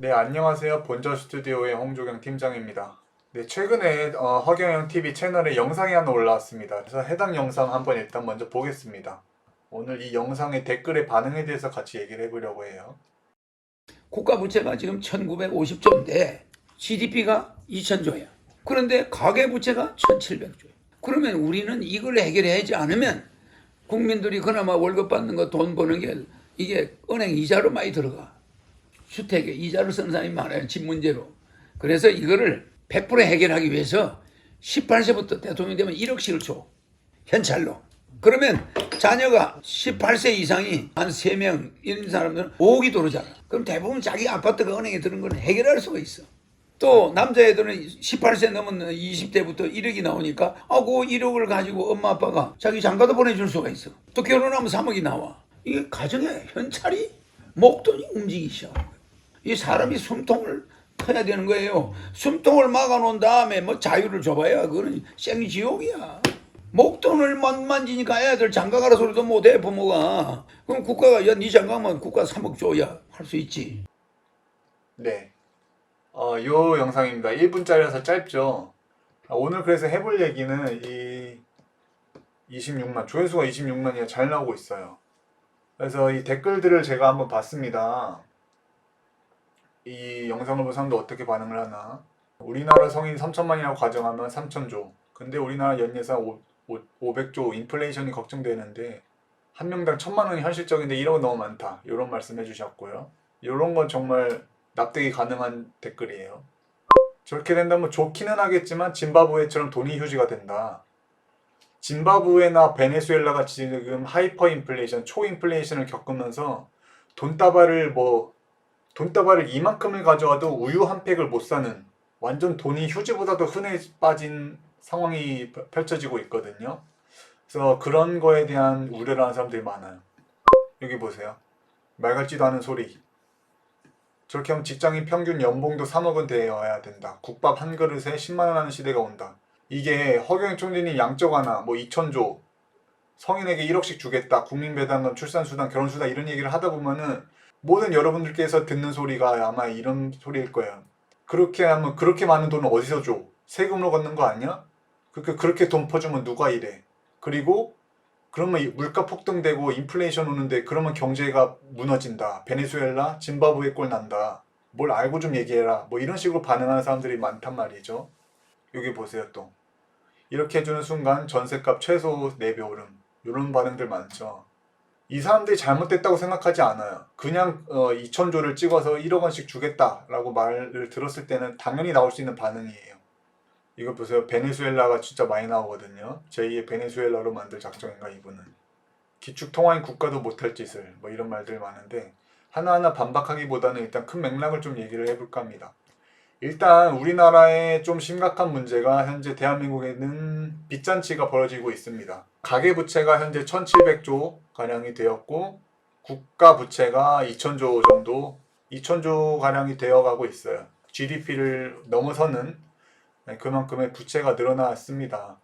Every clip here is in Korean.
네, 안녕하세요. 본저 스튜디오의 홍조경 팀장입니다. 네, 최근에 어, 허경영 TV 채널에 영상이 하나 올라왔습니다. 그래서 해당 영상 한번 일단 먼저 보겠습니다. 오늘 이 영상의 댓글의 반응에 대해서 같이 얘기를 해보려고 해요. 국가 부채가 지금 1950조인데 GDP가 2000조야. 그런데 가계 부채가 1700조야. 그러면 우리는 이걸 해결하지 않으면 국민들이 그나마 월급 받는 거 돈 버는 게 이게 은행 이자로 많이 들어가. 주택에 이자를 쓰는 사람이 많아요. 집 문제로. 그래서 이거를 100% 해결하기 위해서 18세부터 대통령이 되면 1억씩을 줘. 현찰로. 그러면 자녀가 18세 이상이 한 3명 이런 사람들은 5억이 들어오잖아. 그럼 대부분 자기 아파트가 은행에 드는 걸 해결할 수가 있어. 또 남자애들은 18세 넘은 20대부터 1억이 나오니까 아, 그 1억을 가지고 엄마 아빠가 자기 장가도 보내줄 수가 있어. 또 결혼하면 3억이 나와. 이게 가정의 현찰이 목돈이 거야. 이 사람이 숨통을 터야 되는 거예요. 숨통을 막아놓은 다음에 뭐 자유를 줘봐야 그거는 생지옥이야. 목돈을 만 만지니까 애들 장가가라 소리도 못해 부모가. 그럼 국가가 야네 장가면 국가 3억 줘야 할 수 있지. 네. 어, 요 영상입니다. 1분짜리라서 짧죠. 아, 오늘 그래서 해볼 얘기는 이 26만, 조회수가 26만이나 잘 나오고 있어요. 그래서 이 댓글들을 제가 한번 봤습니다. 이 영상을 본 사람도 어떻게 반응을 하나. 우리나라 성인 3천만이라고 가정하면 3천조. 근데 우리나라 연예산 500조 인플레이션이 걱정되는데 한 명당 천만 원이 현실적인데 1억은 너무 많다. 이런 말씀 해 주셨고요. 이런 건 정말 납득이 가능한 댓글이에요. 저렇게 된다면 좋기는 하겠지만 짐바브웨처럼 돈이 휴지가 된다. 짐바브웨나 베네수엘라가 지금 하이퍼 인플레이션, 초인플레이션을 겪으면서 돈다발을 뭐 돈다발을 이만큼을 가져와도 우유 한 팩을 못 사는 완전 돈이 휴지보다도 흔해 빠진 상황이 펼- 펼쳐지고 있거든요. 그래서 그런 거에 대한 우려를 하는 사람들이 많아요. 여기 보세요. 말 같지도 않은 소리. 저렇게 하면 직장인 평균 연봉도 3억은 되어야 된다. 국밥 한 그릇에 10만 원 하는 시대가 온다. 이게 허경영 총리님 양적 하나 뭐 2천조 성인에게 1억씩 주겠다. 국민배당금, 출산수당, 결혼수당 이런 얘기를 하다 보면은 모든 여러분들께서 듣는 소리가 아마 이런 소리일 거예요. 그렇게 하면 그렇게 많은 돈을 어디서 줘? 세금으로 걷는 거 아니야? 그렇게 그렇게 돈 퍼주면 누가 이래? 그리고 그러면 이 물가 폭등되고 인플레이션 오는데 그러면 경제가 무너진다. 베네수엘라, 짐바브웨 꼴 난다. 뭘 알고 좀 얘기해라. 뭐 이런 식으로 반응하는 사람들이 많단 말이죠. 여기 보세요 또. 이렇게 해주는 순간 전세값 최소 4배 오름. 이런 반응들 많죠. 이 사람들이 잘못됐다고 생각하지 않아요. 그냥 어, 2천조를 찍어서 1억 원씩 주겠다라고 말을 들었을 때는 당연히 나올 수 있는 반응이에요. 이거 보세요. 베네수엘라가 진짜 많이 나오거든요. 제2의 베네수엘라로 만들 작정인가 이분은. 기축통화인 국가도 못할 짓을 뭐 이런 말들 많은데 하나하나 반박하기보다는 일단 큰 맥락을 좀 얘기를 해볼까 합니다. 일단 우리나라의 좀 심각한 문제가 현재 대한민국에는 빚잔치가 벌어지고 있습니다. 가계부채가 현재 1700조 가량이 되었고 국가 부채가 2000조 정도 2000조 가량이 되어가고 있어요. GDP를 넘어서는 네, 그만큼의 부채가 늘어났습니다.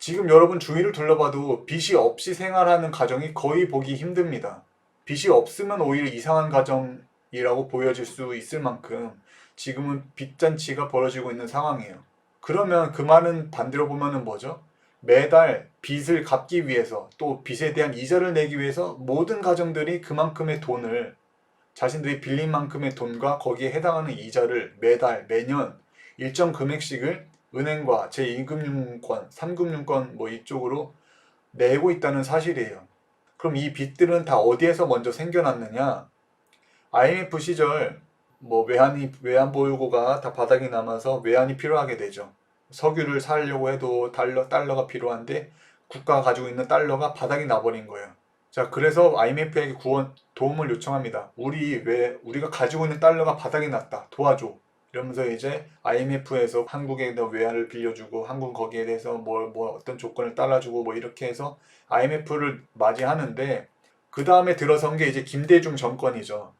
지금 여러분 주위를 둘러봐도 빚이 없이 생활하는 가정이 거의 보기 힘듭니다. 빚이 없으면 오히려 이상한 가정이라고 보여질 수 있을 만큼 지금은 빚잔치가 벌어지고 있는 상황이에요. 그러면 그 말은 반대로 보면은 뭐죠? 매달 빚을 갚기 위해서 또 빚에 대한 이자를 내기 위해서 모든 가정들이 그만큼의 돈을 자신들이 빌린 만큼의 돈과 거기에 해당하는 이자를 매달 매년 일정 금액씩을 은행과 제2금융권, 3금융권 뭐 이쪽으로 내고 있다는 사실이에요. 그럼 이 빚들은 다 어디에서 먼저 생겨났느냐? IMF 시절 뭐 외환이 외환 보유고가 다 바닥이 남아서 외환이 필요하게 되죠. 석유를 사려고 해도 달러 달러가 필요한데 국가가 가지고 있는 달러가 바닥이 나버린 거예요. 자, 그래서 IMF에게 구원 도움을 요청합니다. 우리 왜 우리가 가지고 있는 달러가 바닥이 났다. 도와줘. 이러면서 이제 IMF에서 한국에 더 외환을 빌려주고 한국 거기에 대해서 뭐, 뭐 어떤 조건을 따라주고 뭐 이렇게 해서 IMF를 맞이하는데 그 다음에 들어선 게 이제 김대중 정권이죠.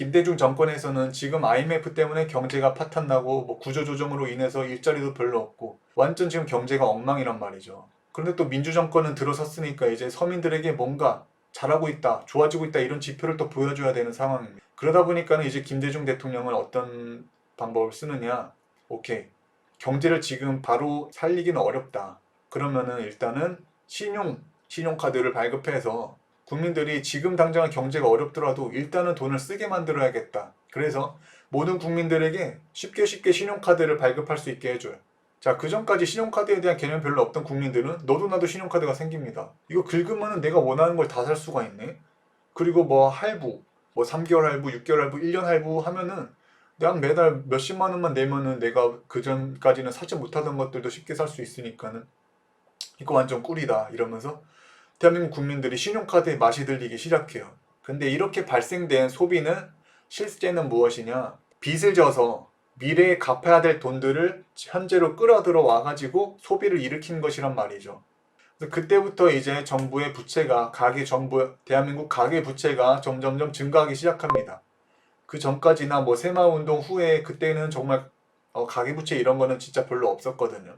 김대중 정권에서는 지금 IMF 때문에 경제가 파탄나고 뭐 구조조정으로 인해서 일자리도 별로 없고 완전 지금 경제가 엉망이란 말이죠. 그런데 또 민주정권은 들어섰으니까 이제 서민들에게 뭔가 잘하고 있다, 좋아지고 있다 이런 지표를 또 보여줘야 되는 상황입니다. 그러다 보니까는 이제 김대중 대통령은 어떤 방법을 쓰느냐. 오케이. 경제를 지금 바로 살리기는 어렵다. 그러면은 일단은 신용, 신용카드를 발급해서 국민들이 지금 당장은 경제가 어렵더라도 일단은 돈을 쓰게 만들어야겠다. 그래서 모든 국민들에게 쉽게 쉽게 신용카드를 발급할 수 있게 해줘요. 자, 그 전까지 신용카드에 대한 개념 별로 없던 국민들은 너도 나도 신용카드가 생깁니다. 이거 긁으면은 내가 원하는 걸 다 살 수가 있네. 그리고 뭐 할부, 뭐 3개월 할부, 6개월 할부, 1년 할부 하면은 내가 매달 몇십만 원만 내면은 내가 그 전까지는 사지 못하던 것들도 쉽게 살 수 있으니까는 이거 완전 꿀이다 이러면서 대한민국 국민들이 신용카드에 맛이 들리기 시작해요. 근데 이렇게 발생된 소비는 실제는 무엇이냐? 빚을 져서 미래에 갚아야 될 돈들을 현재로 끌어들어 와가지고 소비를 일으킨 것이란 말이죠. 그때부터 이제 정부의 부채가 가계 정부 대한민국 가계 부채가 점점점 증가하기 시작합니다. 그 전까지나 뭐 새마을 운동 후에 그때는 정말 어, 가계 부채 이런 거는 진짜 별로 없었거든요.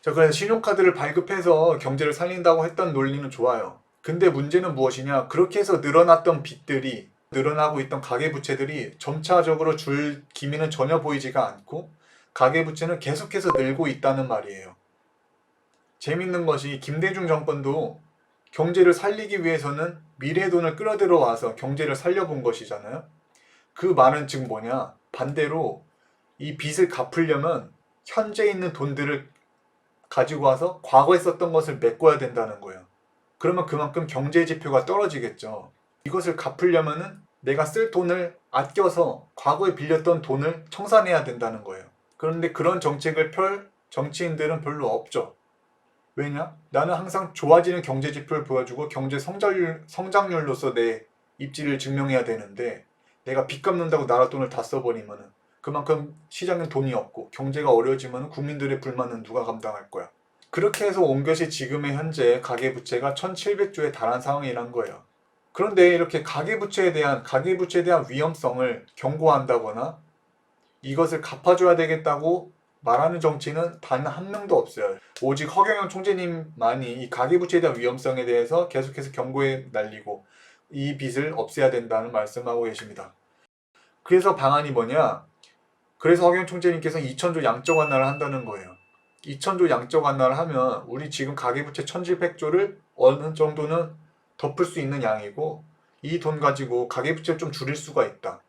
자, 그래서 신용카드를 발급해서 경제를 살린다고 했던 논리는 좋아요. 근데 문제는 무엇이냐? 그렇게 해서 늘어났던 빚들이 늘어나고 있던 가계부채들이 점차적으로 줄 기미는 전혀 보이지가 않고 가계부채는 계속해서 늘고 있다는 말이에요. 재밌는 것이 김대중 정권도 경제를 살리기 위해서는 미래 돈을 끌어들여 와서 경제를 살려본 것이잖아요. 그 말은 즉 뭐냐? 반대로 이 빚을 갚으려면 현재 있는 돈들을 가지고 와서 과거에 썼던 것을 메꿔야 된다는 거예요. 그러면 그만큼 경제 지표가 떨어지겠죠. 이것을 갚으려면은 내가 쓸 돈을 아껴서 과거에 빌렸던 돈을 청산해야 된다는 거예요. 그런데 그런 정책을 펼 정치인들은 별로 없죠. 왜냐? 나는 항상 좋아지는 경제 지표를 보여주고 경제 성장률, 성장률로서 내 입지를 증명해야 되는데 내가 빚 갚는다고 나라 돈을 다 써버리면은 그만큼 시장에 돈이 없고 경제가 어려워지면 국민들의 불만은 누가 감당할 거야. 그렇게 해서 온 것이 지금의 현재 가계부채가 1700조에 달한 상황이란 거예요. 그런데 이렇게 가계부채에 대한 가계부채에 대한 위험성을 경고한다거나 이것을 갚아줘야 되겠다고 말하는 정치는 단 한 명도 없어요. 오직 허경영 총재님만이 이 가계부채에 대한 위험성에 대해서 계속해서 경고에 날리고 이 빚을 없애야 된다는 말씀하고 계십니다. 그래서 방안이 뭐냐? 그래서 허경영 총재님께서 2천조 양적 완화를 한다는 거예요. 2천조 양적 완화를 하면 우리 지금 가계부채 1700조를 어느 정도는 덮을 수 있는 양이고 이 돈 가지고 가계부채를 좀 줄일 수가 있다.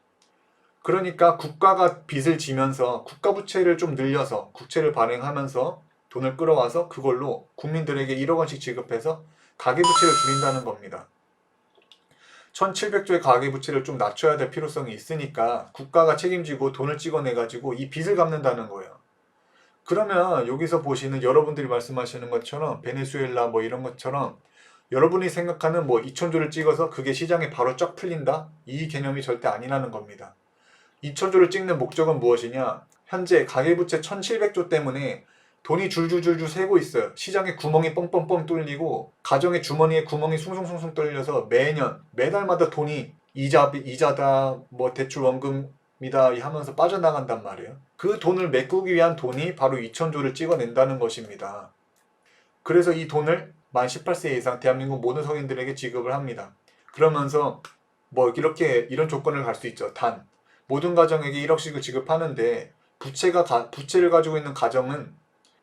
그러니까 국가가 빚을 지면서 국가 부채를 좀 늘려서 국채를 발행하면서 돈을 끌어와서 그걸로 국민들에게 1억 원씩 지급해서 가계부채를 줄인다는 겁니다. 1700조의 가계부채를 좀 낮춰야 될 필요성이 있으니까 국가가 책임지고 돈을 찍어내가지고 이 빚을 갚는다는 거예요. 그러면 여기서 보시는 여러분들이 말씀하시는 것처럼 베네수엘라 뭐 이런 것처럼 여러분이 생각하는 뭐 2천조를 찍어서 그게 시장에 바로 쫙 풀린다? 이 개념이 절대 아니라는 겁니다. 2천조를 찍는 목적은 무엇이냐? 현재 가계부채 1700조 때문에 돈이 줄줄줄줄 새고 있어요. 시장에 구멍이 뻥뻥뻥 뚫리고 가정의 주머니에 구멍이 숭숭숭숭 뚫려서 매년 매달마다 돈이 이자 이자다 뭐 대출 원금이다 하면서 빠져나간단 말이에요. 그 돈을 메꾸기 위한 돈이 바로 2천조를 찍어낸다는 것입니다. 그래서 이 돈을 만 18세 이상 대한민국 모든 성인들에게 지급을 합니다. 그러면서 뭐 이렇게 이런 조건을 갈 수 있죠. 단 모든 가정에게 1억씩을 지급하는데 부채가 가- 부채를 가지고 있는 가정은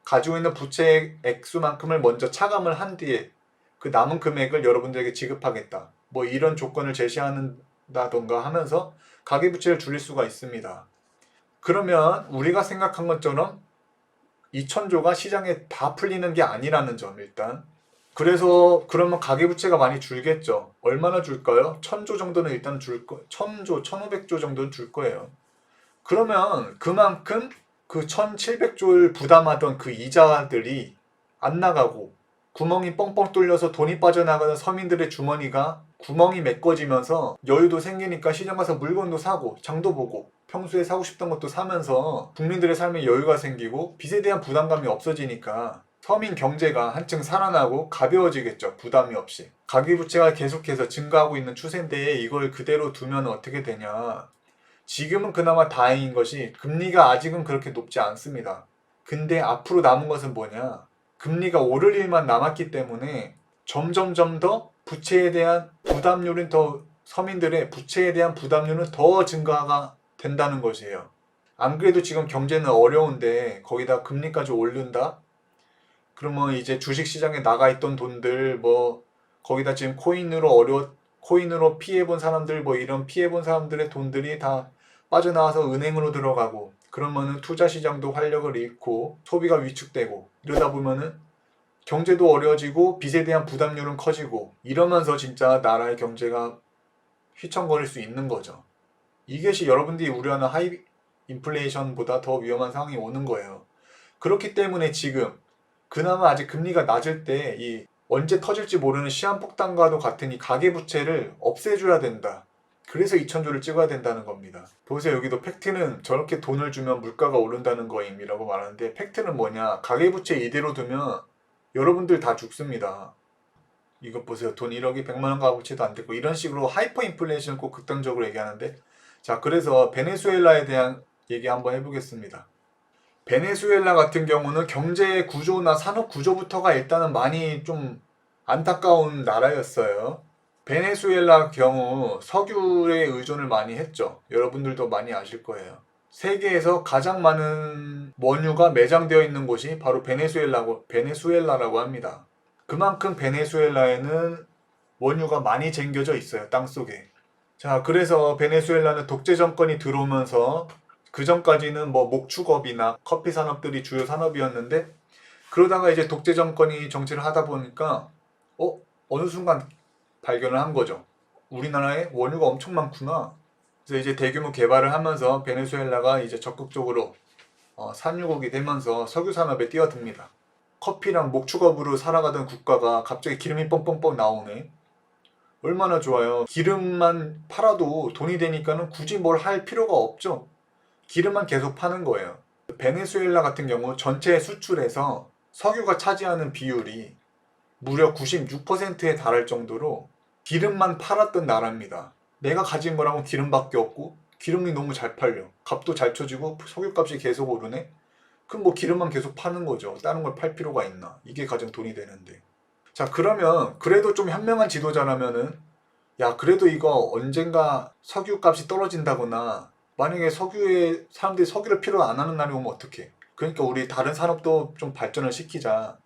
가지고 있는 부채 액수만큼을 먼저 차감을 한 뒤에 그 남은 금액을 여러분들에게 지급하겠다. 뭐 이런 조건을 제시한다던가 하면서 가계부채를 줄일 수가 있습니다. 그러면 우리가 생각한 것처럼 2천조가 시장에 다 풀리는 게 아니라는 점 일단 그래서 그러면 가계부채가 많이 줄겠죠. 얼마나 줄까요? 1000조 정도는 일단 줄 거, 1000조, 1500조 정도는 줄 거예요. 그러면 그만큼 그 1700조를 부담하던 그 이자들이 안 나가고 구멍이 뻥뻥 뚫려서 돈이 빠져나가는 서민들의 주머니가 구멍이 메꿔지면서 여유도 생기니까 시장 가서 물건도 사고 장도 보고 평소에 사고 싶던 것도 사면서 국민들의 삶에 여유가 생기고 빚에 대한 부담감이 없어지니까 서민 경제가 한층 살아나고 가벼워지겠죠. 부담이 없이. 가계부채가 계속해서 증가하고 있는 추세인데 이걸 그대로 두면 어떻게 되냐. 지금은 그나마 다행인 것이 금리가 아직은 그렇게 높지 않습니다. 근데 앞으로 남은 것은 뭐냐? 금리가 오를 일만 남았기 때문에 점점점 더 부채에 대한 부담률은 더 서민들의 부채에 대한 부담률은 더 증가가 된다는 것이에요. 안 그래도 지금 경제는 어려운데 거기다 금리까지 오른다? 그러면 이제 주식 시장에 나가 있던 돈들 뭐 거기다 지금 코인으로 어려 코인으로 피해 본 사람들 뭐 이런 피해 본 사람들의 돈들이 다 빠져나와서 은행으로 들어가고 그러면은 투자 시장도 활력을 잃고 소비가 위축되고 이러다 보면은 경제도 어려워지고 빚에 대한 부담률은 커지고 이러면서 진짜 나라의 경제가 휘청거릴 수 있는 거죠. 이것이 여러분들이 우려하는 하이 인플레이션보다 더 위험한 상황이 오는 거예요. 그렇기 때문에 지금 그나마 아직 금리가 낮을 때 이 언제 터질지 모르는 시한폭탄과도 같은 이 가계부채를 없애줘야 된다. 그래서 2천조를 찍어야 된다는 겁니다. 보세요. 여기도 팩트는 저렇게 돈을 주면 물가가 오른다는 거임이라고 말하는데 팩트는 뭐냐. 가계부채 이대로 두면 여러분들 다 죽습니다. 이것 보세요. 돈 1억이 100만 원 가부채도 안 됐고 이런 식으로 하이퍼 인플레이션을 꼭 극단적으로 얘기하는데 자 그래서 베네수엘라에 대한 얘기 한번 해보겠습니다. 베네수엘라 같은 경우는 경제 구조나 산업 구조부터가 일단은 많이 좀 안타까운 나라였어요. 베네수엘라 경우 석유에 의존을 많이 했죠. 여러분들도 많이 아실 거예요. 세계에서 가장 많은 원유가 매장되어 있는 곳이 바로 베네수엘라고, 베네수엘라라고 합니다. 그만큼 베네수엘라에는 원유가 많이 쟁겨져 있어요. 땅 속에. 자, 그래서 베네수엘라는 독재 정권이 들어오면서 그 전까지는 뭐 목축업이나 커피 산업들이 주요 산업이었는데 그러다가 이제 독재 정권이 정치를 하다 보니까 어 어느 순간 발견을 한 거죠. 우리나라에 원유가 엄청 많구나. 그래서 이제 대규모 개발을 하면서 베네수엘라가 이제 적극적으로 어, 산유국이 되면서 석유 산업에 뛰어듭니다. 커피랑 목축업으로 살아가던 국가가 갑자기 기름이 뻥뻥뻥 나오네. 얼마나 좋아요. 기름만 팔아도 돈이 되니까는 굳이 뭘 할 필요가 없죠. 기름만 계속 파는 거예요. 베네수엘라 같은 경우 전체 수출에서 석유가 차지하는 비율이 무려 96%에 달할 정도로 기름만 팔았던 나라입니다. 내가 가진 거랑은 기름밖에 없고 기름이 너무 잘 팔려. 값도 잘 쳐지고 석유값이 계속 오르네. 그럼 뭐 기름만 계속 파는 거죠. 다른 걸 팔 필요가 있나? 이게 가장 돈이 되는데. 자 그러면 그래도 좀 현명한 지도자라면은 야 그래도 이거 언젠가 석유 값이 떨어진다거나 만약에 석유에 사람들이 석유를 필요 안 하는 날이 오면 어떡해? 그러니까 우리 다른 산업도 좀 발전을 시키자.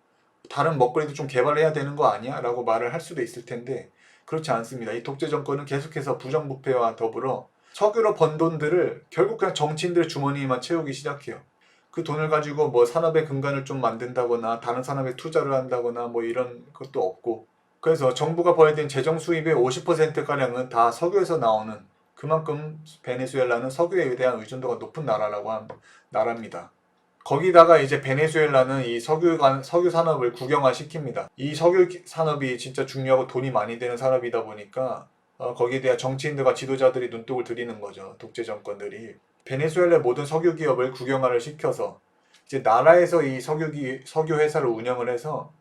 다른 먹거리도 좀 개발해야 되는 거 아니야? 라고 말을 할 수도 있을 텐데 그렇지 않습니다. 이 독재 정권은 계속해서 부정부패와 더불어 석유로 번 돈들을 결국 그냥 정치인들의 주머니에만 채우기 시작해요. 그 돈을 가지고 뭐 산업의 근간을 좀 만든다거나 다른 산업에 투자를 한다거나 뭐 이런 것도 없고 그래서 정부가 벌어야 되는 재정 수입의 50%가량은 다 석유에서 나오는 그만큼 베네수엘라는 석유에 대한 의존도가 높은 나라라고 한 나라입니다. 거기다가 이제 베네수엘라는 이 석유 간 석유 산업을 국영화 시킵니다. 이 석유 기- 산업이 진짜 중요하고 돈이 많이 되는 산업이다 보니까 어, 거기에 대한 정치인들과 지도자들이 눈독을 들이는 거죠. 독재 정권들이 베네수엘라 모든 석유 기업을 국영화를 시켜서 이제 나라에서 이 석유 기 석유 회사를 운영을 해서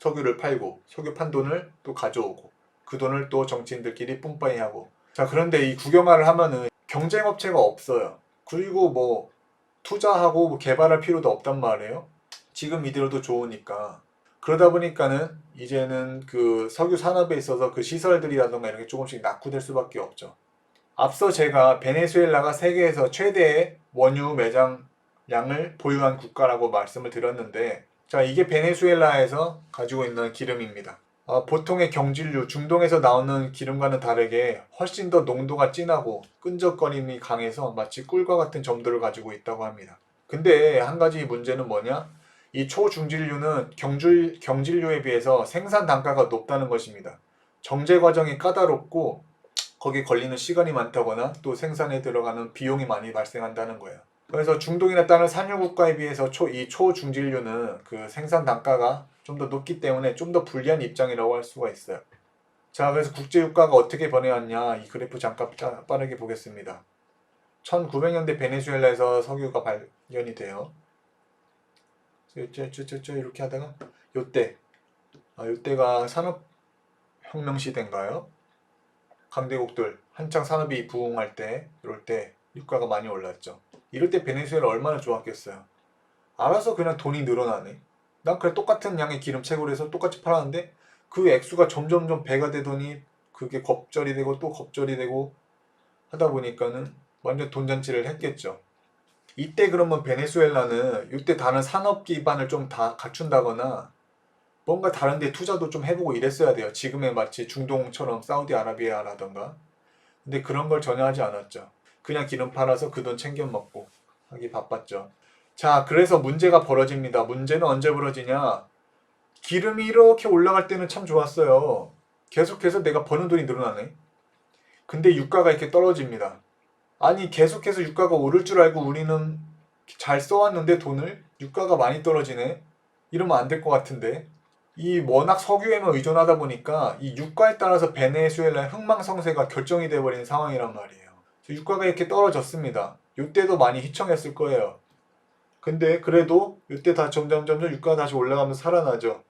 석유를 팔고 석유 판 돈을 또 가져오고 그 돈을 또 정치인들끼리 뿜빠이 하고 자 그런데 이 국영화를 하면은 경쟁 업체가 없어요. 그리고 뭐 투자하고 뭐 개발할 필요도 없단 말이에요. 지금 이대로도 좋으니까. 그러다 보니까는 이제는 그 석유 산업에 있어서 그 시설들이라던가 이런 게 조금씩 낙후될 수밖에 없죠. 앞서 제가 베네수엘라가 세계에서 최대의 원유 매장량을 보유한 국가라고 말씀을 드렸는데 자 이게 베네수엘라에서 가지고 있는 기름입니다. 어, 보통의 경질류, 중동에서 나오는 기름과는 다르게 훨씬 더 농도가 진하고 끈적거림이 강해서 마치 꿀과 같은 점들을 가지고 있다고 합니다. 근데 한 가지 문제는 뭐냐? 이 초중질류는 경질, 경질류에 비해서 생산 단가가 높다는 것입니다. 정제 과정이 까다롭고 거기에 걸리는 시간이 많다거나 또 생산에 들어가는 비용이 많이 발생한다는 거예요. 그래서 중동이나 다른 산유 국가에 비해서 초, 이 초중질류는 그 생산 단가가 좀 더 높기 때문에 좀 더 불리한 입장이라고 할 수가 있어요. 자, 그래서 국제유가가 어떻게 변해왔냐 이 그래프 잠깐 빠- 빠르게 보겠습니다. 1900년대 베네수엘라에서 석유가 발견이 돼요. 이렇게 하다가 요때 아, 요때가 산업혁명 시대인가요? 강대국들 한창 산업이 부흥할 때 이럴 때 유가가 많이 올랐죠. 이럴 때 베네수엘라 얼마나 좋았겠어요. 알아서 그냥 돈이 늘어나네. 난 그래 똑같은 양의 기름 채굴해서 똑같이 팔았는데 그 액수가 점점점 배가 되더니 그게 겁절이 되고 또 겁절이 되고 하다 보니까는 완전 돈잔치를 했겠죠. 이때 그러면 베네수엘라는 이때 다른 산업 기반을 좀 다 갖춘다거나 뭔가 다른 데 투자도 좀 해보고 이랬어야 돼요. 지금의 마치 중동처럼 사우디아라비아라던가. 근데 그런 걸 전혀 하지 않았죠. 그냥 기름 팔아서 그 돈 챙겨 먹고 하기 바빴죠. 자, 그래서 문제가 벌어집니다. 문제는 언제 벌어지냐? 기름이 이렇게 올라갈 때는 참 좋았어요. 계속해서 내가 버는 돈이 늘어나네. 근데 유가가 이렇게 떨어집니다. 아니, 계속해서 유가가 오를 줄 알고 우리는 잘 써왔는데 돈을 유가가 많이 떨어지네. 이러면 안 될 것 같은데. 이 워낙 석유에만 의존하다 보니까 이 유가에 따라서 베네수엘라의 흥망성쇠가 결정이 돼버린 상황이란 말이에요. 유가가 이렇게 떨어졌습니다. 이때도 많이 휘청했을 거예요. 근데 그래도 이때 다 점점 점점 유가가 다시 올라가면서 살아나죠.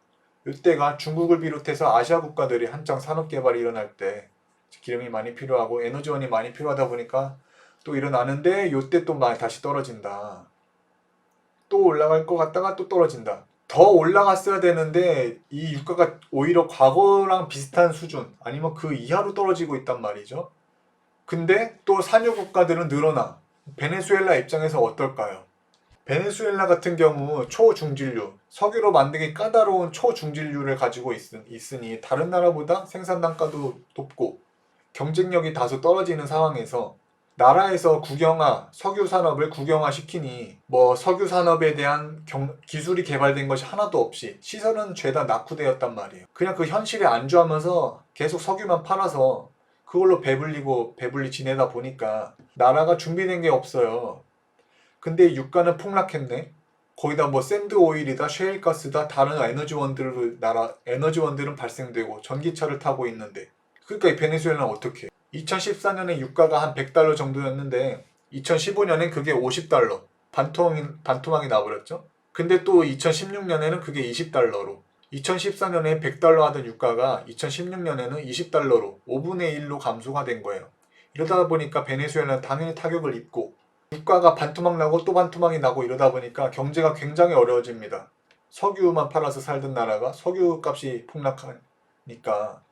이때가 중국을 비롯해서 아시아 국가들이 한창 산업 개발이 일어날 때 기름이 많이 필요하고 에너지원이 많이 필요하다 보니까 또 일어나는데 이때 또 많이 다시 떨어진다. 또 올라갈 것 같다가 또 떨어진다. 더 올라갔어야 되는데 이 유가가 오히려 과거랑 비슷한 수준 아니면 그 이하로 떨어지고 있단 말이죠. 근데 또 산유 국가들은 늘어나. 베네수엘라 입장에서 어떨까요? 베네수엘라 같은 경우 초중진류, 석유로 만들기 까다로운 초중진류를 가지고 있, 있으니 다른 나라보다 생산 단가도 높고 경쟁력이 다소 떨어지는 상황에서 나라에서 국영화, 석유 산업을 국영화 시키니 뭐 석유 산업에 대한 경- 기술이 개발된 것이 하나도 없이 시설은 죄다 낙후되었단 말이에요. 그냥 그 현실에 안주하면서 계속 석유만 팔아서 그걸로 배불리고 배불리 지내다 보니까 나라가 준비된 게 없어요. 근데 유가는 폭락했네. 거기다 뭐 샌드 오일이다, 셰일 가스다, 다른 에너지원들을 나라 에너지원들은 발생되고 전기차를 타고 있는데 그러니까 이 베네수엘라는 어떻게? 2014년에 유가가 한 100달러 정도였는데 2015년엔 그게 50달러 반토막이 반토막이 나버렸죠. 근데 또 2016년에는 그게 20달러로 2014년에 100달러 하던 유가가 2016년에는 20달러로 5분의 1로 감소가 된 거예요. 이러다 보니까 베네수엘라는 당연히 타격을 입고 유가가 반토막 나고 또 반토막이 나고 이러다 보니까 경제가 굉장히 어려워집니다. 석유만 팔아서 살던 나라가 석유 값이 폭락하니까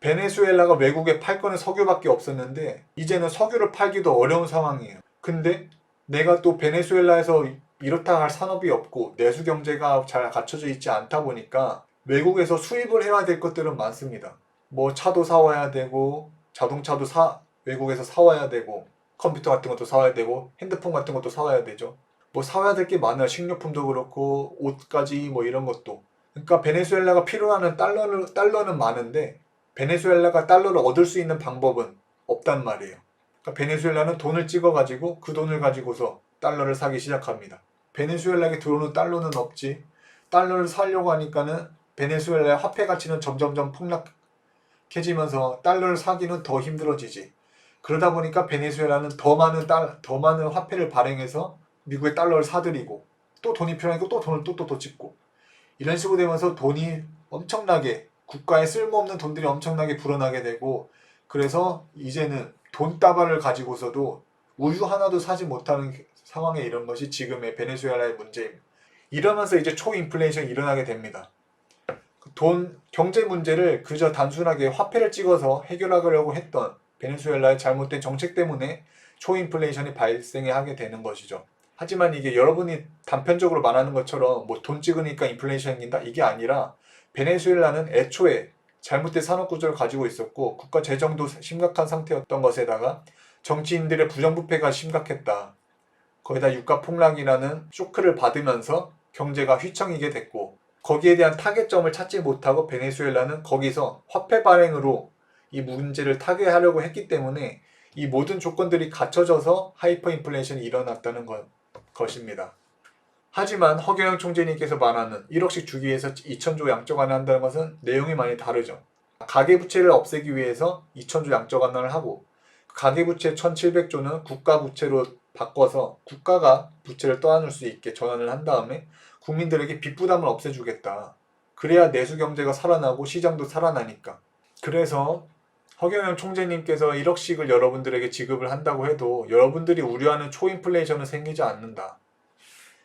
베네수엘라가 외국에 팔 거는 석유밖에 없었는데 이제는 석유를 팔기도 어려운 상황이에요. 근데 내가 또 베네수엘라에서 이렇다 할 산업이 없고 내수 경제가 잘 갖춰져 있지 않다 보니까 외국에서 수입을 해야 될 것들은 많습니다. 뭐 차도 사와야 되고 자동차도 사 외국에서 사와야 되고 컴퓨터 같은 것도 사와야 되고 핸드폰 같은 것도 사와야 되죠. 뭐 사와야 될 게 많아요. 식료품도 그렇고 옷까지 뭐 이런 것도. 그러니까 베네수엘라가 필요하는 달러는 달러는 많은데 베네수엘라가 달러를 얻을 수 있는 방법은 없단 말이에요. 그러니까 베네수엘라는 돈을 찍어 가지고 그 돈을 가지고서 달러를 사기 시작합니다. 베네수엘라에 들어오는 달러는 없지. 달러를 사려고 하니까는 베네수엘라의 화폐 가치는 점점점 폭락해지면서 달러를 사기는 더 힘들어지지. 그러다 보니까 베네수엘라는 더 많은 달, 더 많은 화폐를 발행해서 미국의 달러를 사들이고 또 돈이 필요하니까 또 돈을 또또또 찍고 이런 식으로 되면서 돈이 엄청나게 국가에 쓸모없는 돈들이 엄청나게 불어나게 되고 그래서 이제는 돈다발을 가지고서도 우유 하나도 사지 못하는 상황에 이런 것이 지금의 베네수엘라의 문제입니다. 이러면서 이제 초인플레이션이 일어나게 됩니다. 돈 경제 문제를 그저 단순하게 화폐를 찍어서 해결하려고 했던 베네수엘라의 잘못된 정책 때문에 초인플레이션이 발생하게 되는 것이죠. 하지만 이게 여러분이 단편적으로 말하는 것처럼 뭐 돈 찍으니까 인플레이션이 생긴다 이게 아니라 베네수엘라는 애초에 잘못된 산업 구조를 가지고 있었고 국가 재정도 심각한 상태였던 것에다가 정치인들의 부정부패가 심각했다. 거기다 유가 폭락이라는 쇼크를 받으면서 경제가 휘청이게 됐고 거기에 대한 타겟점을 찾지 못하고 베네수엘라는 거기서 화폐 발행으로 이 문제를 타개하려고 했기 때문에 이 모든 조건들이 갖춰져서 하이퍼 인플레이션이 일어났다는 것, 것입니다. 하지만 허경영 총재님께서 말하는 1억씩 주기 위해서 2천조 양적 완화한다는 것은 내용이 많이 다르죠. 가계부채를 없애기 위해서 2천조 양적 완화를 하고 가계부채 1,700조는 국가부채로 바꿔서 국가가 부채를 떠안을 수 있게 전환을 한 다음에 국민들에게 빚 부담을 없애주겠다. 그래야 내수 경제가 살아나고 시장도 살아나니까. 그래서 허경영 총재님께서 1억씩을 여러분들에게 지급을 한다고 해도 여러분들이 우려하는 초인플레이션은 생기지 않는다.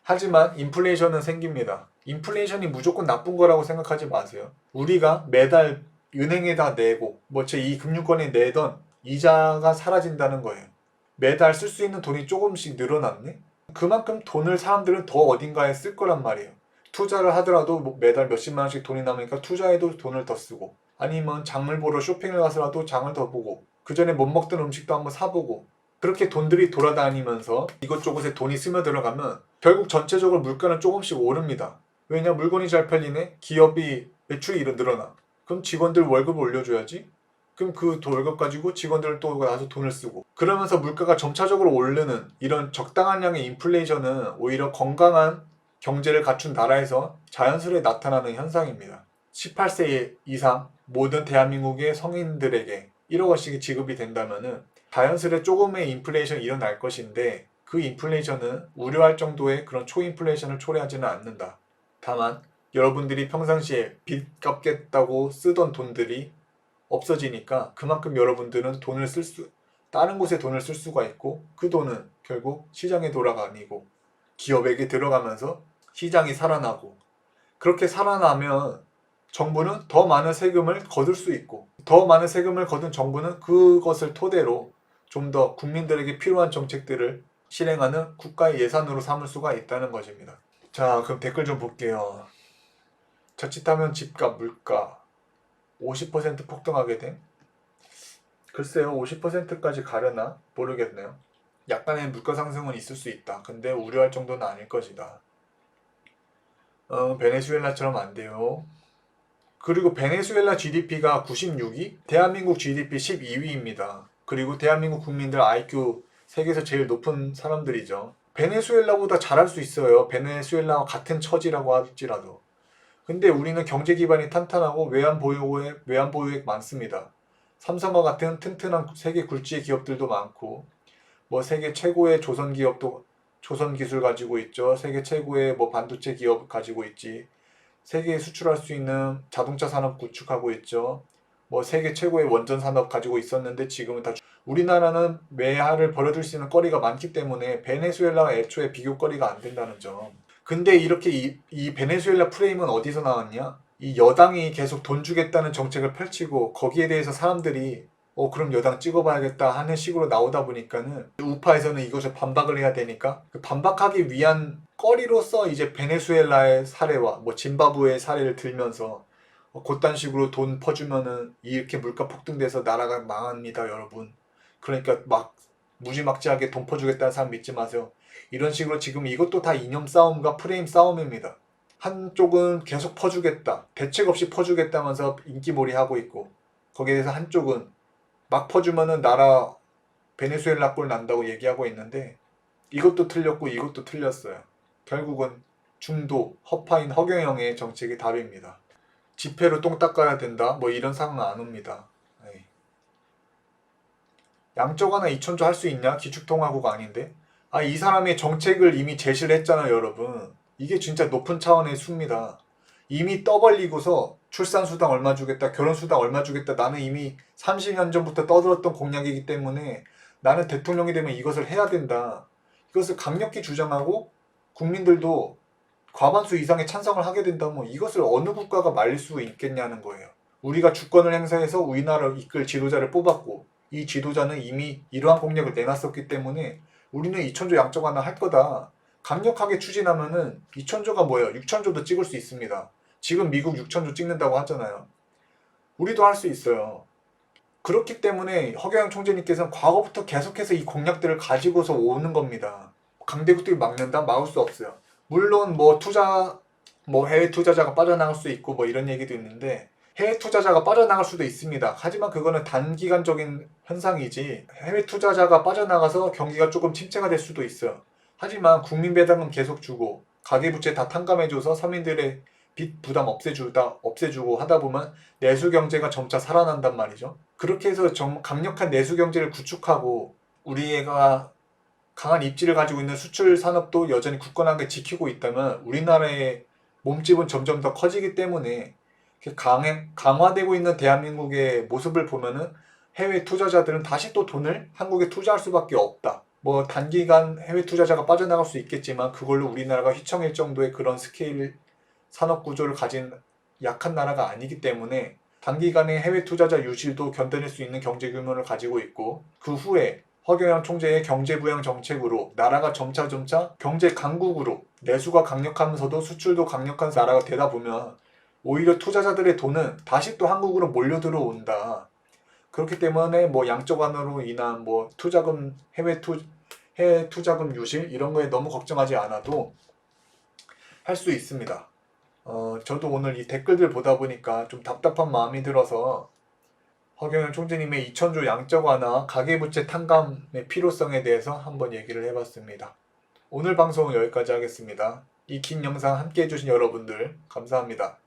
하지만 인플레이션은 생깁니다. 인플레이션이 무조건 나쁜 거라고 생각하지 마세요. 우리가 매달 은행에다 내고 뭐 제 이 금융권에 내던 이자가 사라진다는 거예요. 매달 쓸 수 있는 돈이 조금씩 늘어났네. 그만큼 돈을 사람들은 더 어딘가에 쓸 거란 말이에요. 투자를 하더라도 뭐 매달 몇십만 원씩 돈이 남으니까 투자에도 돈을 더 쓰고 아니면 장을 보러 쇼핑을 가서라도 장을 더 보고 그 전에 못 먹던 음식도 한번 사보고 그렇게 돈들이 돌아다니면서 이것저것에 돈이 스며 들어가면 결국 전체적으로 물가는 조금씩 오릅니다. 왜냐 물건이 잘 팔리네 기업이 매출이 늘어나 그럼 직원들 월급을 올려줘야지 그럼 그 돈- 월급 가지고 직원들을 또 나서 돈을 쓰고 그러면서 물가가 점차적으로 오르는 이런 적당한 양의 인플레이션은 오히려 건강한 경제를 갖춘 나라에서 자연스레 나타나는 현상입니다. 18세 이상 모든 대한민국의 성인들에게 1억 원씩이 지급이 된다면은 자연스레 조금의 인플레이션이 일어날 것인데 그 인플레이션은 우려할 정도의 그런 초인플레이션을 초래하지는 않는다. 다만 여러분들이 평상시에 빚 갚겠다고 쓰던 돈들이 없어지니까 그만큼 여러분들은 돈을 쓸 수, 다른 곳에 돈을 쓸 수가 있고 그 돈은 결국 시장에 돌아가니고 기업에게 들어가면서 시장이 살아나고 그렇게 살아나면 정부는 더 많은 세금을 거둘 수 있고 더 많은 세금을 거둔 정부는 그것을 토대로 좀 더 국민들에게 필요한 정책들을 실행하는 국가의 예산으로 삼을 수가 있다는 것입니다. 자, 그럼 댓글 좀 볼게요. 자칫하면 집값, 물가 50% 폭등하게 됨? 글쎄요, 50%까지 가려나? 모르겠네요. 약간의 물가 상승은 있을 수 있다. 근데 우려할 정도는 아닐 것이다. 어, 베네수엘라처럼 안 돼요. 그리고 베네수엘라 GDP가 96위, 대한민국 GDP 12위입니다. 그리고 대한민국 국민들 IQ 세계에서 제일 높은 사람들이죠. 베네수엘라보다 잘할 수 있어요. 베네수엘라와 같은 처지라고 할지라도. 근데 우리는 경제 기반이 탄탄하고 외환 보유고에 외환 보유액 많습니다. 삼성과 같은 튼튼한 세계 굴지의 기업들도 많고 뭐 세계 최고의 조선 기업도 조선 기술 가지고 있죠. 세계 최고의 뭐 반도체 기업 가지고 있지. 세계에 수출할 수 있는 자동차 산업 구축하고 있죠. 뭐 세계 최고의 원전 산업 가지고 있었는데 지금은 다 우리나라는 외화를 벌어들 수 있는 거리가 많기 때문에 베네수엘라가 애초에 비교거리가 안 된다는 점. 근데 이렇게 이, 이 베네수엘라 프레임은 어디서 나왔냐? 이 여당이 계속 돈 주겠다는 정책을 펼치고 거기에 대해서 사람들이 어 그럼 여당 찍어봐야겠다 하는 식으로 나오다 보니까는 우파에서는 이것을 반박을 해야 되니까 그 반박하기 위한 거리로서 이제 베네수엘라의 사례와 뭐 짐바브웨의 사례를 들면서 어, 그딴 식으로 돈 퍼주면은 이렇게 물가 폭등돼서 나라가 망합니다 여러분. 그러니까 막 무지막지하게 돈 퍼주겠다는 사람 믿지 마세요. 이런 식으로 지금 이것도 다 이념 싸움과 프레임 싸움입니다. 한쪽은 계속 퍼주겠다 대책 없이 퍼주겠다면서 인기몰이 하고 있고 거기에 대해서 한쪽은 막 퍼주면은 나라 베네수엘라 꼴 난다고 얘기하고 있는데 이것도 틀렸고 이것도 틀렸어요. 결국은 중도 허파인 허경영의 정책이 답입니다. 지폐로 똥 닦아야 된다. 뭐 이런 상황 안 옵니다. 에이. 양쪽 하나 2천조 할 수 있냐? 기축통화국 아닌데? 아 이 사람의 정책을 이미 제시를 했잖아요 여러분. 이게 진짜 높은 차원의 수입니다 이미 떠벌리고서 출산수당 얼마 주겠다 결혼수당 얼마 주겠다 나는 이미 30년 전부터 떠들었던 공약이기 때문에 나는 대통령이 되면 이것을 해야 된다 이것을 강력히 주장하고 국민들도 과반수 이상의 찬성을 하게 된다면 이것을 어느 국가가 말릴 수 있겠냐는 거예요. 우리가 주권을 행사해서 우리나라를 이끌 지도자를 뽑았고 이 지도자는 이미 이러한 공약을 내놨었기 때문에 우리는 2천조 양적 하나 할 거다. 강력하게 추진하면은 2천조가 뭐예요? 6천조도 찍을 수 있습니다. 지금 미국 6천조 찍는다고 하잖아요. 우리도 할 수 있어요. 그렇기 때문에 허경영 총재님께서는 과거부터 계속해서 이 공약들을 가지고서 오는 겁니다. 강대국들이 막는다? 막을 수 없어요. 물론 뭐 투자 뭐 해외 투자자가 빠져나갈 수 있고 뭐 이런 얘기도 있는데 해외 투자자가 빠져나갈 수도 있습니다. 하지만 그거는 단기간적인 현상이지 해외 투자자가 빠져나가서 경기가 조금 침체가 될 수도 있어요. 하지만 국민 배당금 계속 주고 가계부채 다 탕감해줘서 서민들의 빚 부담 없애주다 없애주고 하다 보면 내수 경제가 점차 살아난단 말이죠. 그렇게 해서 정 강력한 내수 경제를 구축하고 우리가 강한 입지를 가지고 있는 수출 산업도 여전히 굳건하게 지키고 있다면 우리나라의 몸집은 점점 더 커지기 때문에 강해, 강화되고 있는 대한민국의 모습을 보면은 해외 투자자들은 다시 또 돈을 한국에 투자할 수밖에 없다. 뭐 단기간 해외 투자자가 빠져나갈 수 있겠지만 그걸로 우리나라가 휘청일 정도의 그런 스케일 산업 구조를 가진 약한 나라가 아니기 때문에 단기간의 해외 투자자 유실도 견뎌낼 수 있는 경제 규모를 가지고 있고 그 후에 허경영 총재의 경제 부양 정책으로 나라가 점차 점차 경제 강국으로 내수가 강력하면서도 수출도 강력한 나라가 되다 보면 오히려 투자자들의 돈은 다시 또 한국으로 몰려 들어온다. 그렇기 때문에 뭐 양적 완화로 인한 뭐 투자금 해외 투 해외 투자금 유실 이런 거에 너무 걱정하지 않아도 할 수 있습니다. 어, 저도 오늘 이 댓글들 보다 보니까 좀 답답한 마음이 들어서 허경영 총재님의 2천조 양적 완화 가계부채 탕감의 필요성에 대해서 한번 얘기를 해봤습니다. 오늘 방송은 여기까지 하겠습니다. 이 긴 영상 함께 해주신 여러분들 감사합니다.